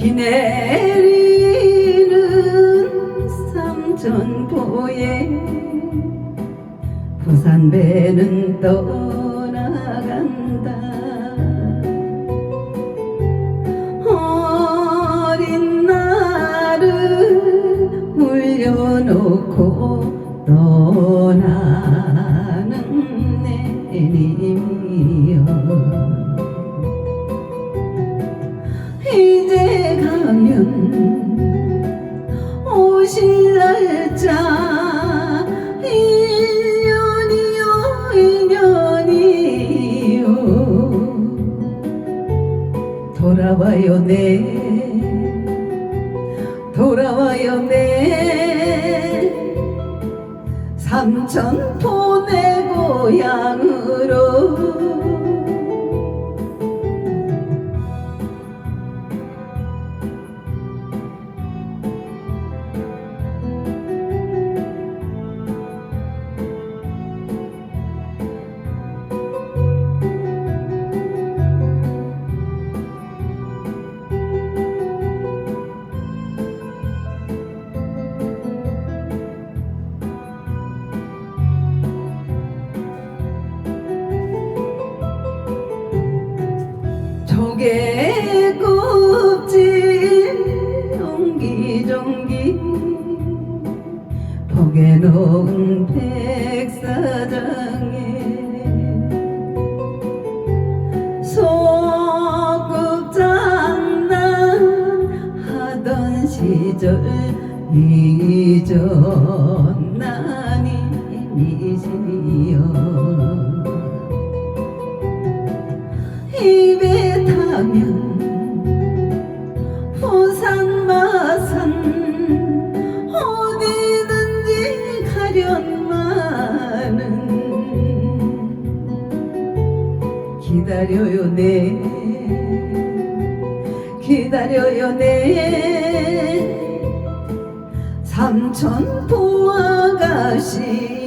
비 내리는 삼천포에 부산 배는 떠나간다. 어린 나를 울려놓고 떠나는 내님 가면 오실 날짜 인연이요 인연이요. 돌아와요 내 돌아와요 내 삼천포 내 고향으로 껍질 옹기종기. 벽에 놓은 백사장에 소꿉장난 하던 시절 잊었나니 이지요 기다려요 내 기다려요 내 삼천포 아가씨